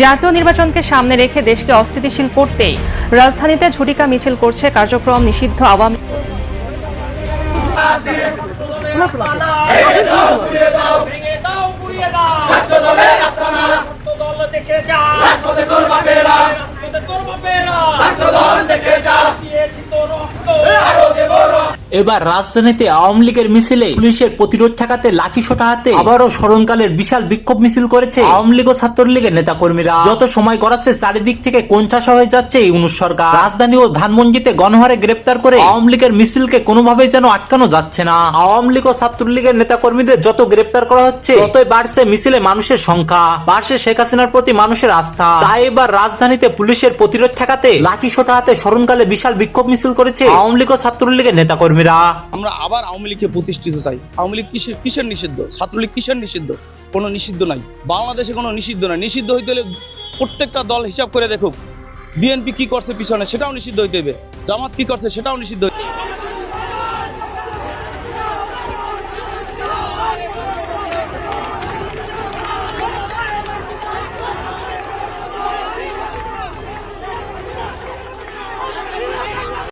জাতীয় নির্বাচনকে সামনে রেখে দেশকে অস্থিতিশীল করতেই রাজধানীতে ঝটিকা মিছিল করছে কার্যক্রম নিষিদ্ধ আওয়ামী ছাত্র এবার রাজধানীতে আওয়ামী লীগের মিছিলে পুলিশের প্রতিরোধ ঠেকাতে লাঠি সোটা হাতে আবারও স্মরণকালের বিশাল বিক্ষোভ মিছিল করেছে আওয়ামী লীগ ও ছাত্রলীগের নেতা কর্মীরা যত সময় করাচ্ছে চারিদিক থেকে কোণঠাসা হয়ে যাচ্ছে অনু সরকার। রাজধানী ও ধানমন্ডিতে গণহারে গ্রেপ্তার করে আওয়ামী লীগের মিছিলকে কোনোভাবেই যেন আটকানো যাচ্ছে না। আওয়ামী লীগ ও ছাত্রলীগের নেতা কর্মীদের যত গ্রেপ্তার করা হচ্ছে, ততই বাড়ছে মিছিলে মানুষের সংখ্যা। বাড়ছে শেখ হাসিনার প্রতি মানুষের আস্থা। তাই এবার রাজধানীতে পুলিশের প্রতিরোধ ঠেকাতে লাঠি সোটা হাতে স্মরণকালে বিশাল বিক্ষোভ মিছিল করেছে আওয়ামী লীগ ও ছাত্রলীগের নেতা কর্মীরা? আমরা আবার আওয়ামী লীগকে প্রতিষ্ঠিত চাই। আওয়ামী লীগ কিসের কিসের নিষিদ্ধ? ছাত্রলীগ কিসের নিষিদ্ধ? কোনো নিষিদ্ধ নাই। বাংলাদেশে কোনো নিষিদ্ধ নাই। নিষিদ্ধ হইতে হলে প্রত্যেকটা দল হিসাব করে দেখুক। বিএনপি কি করছে পিছনে সেটাও নিষিদ্ধ হইতে হবে জামাত কি করছে সেটাও নিষিদ্ধ হইতে।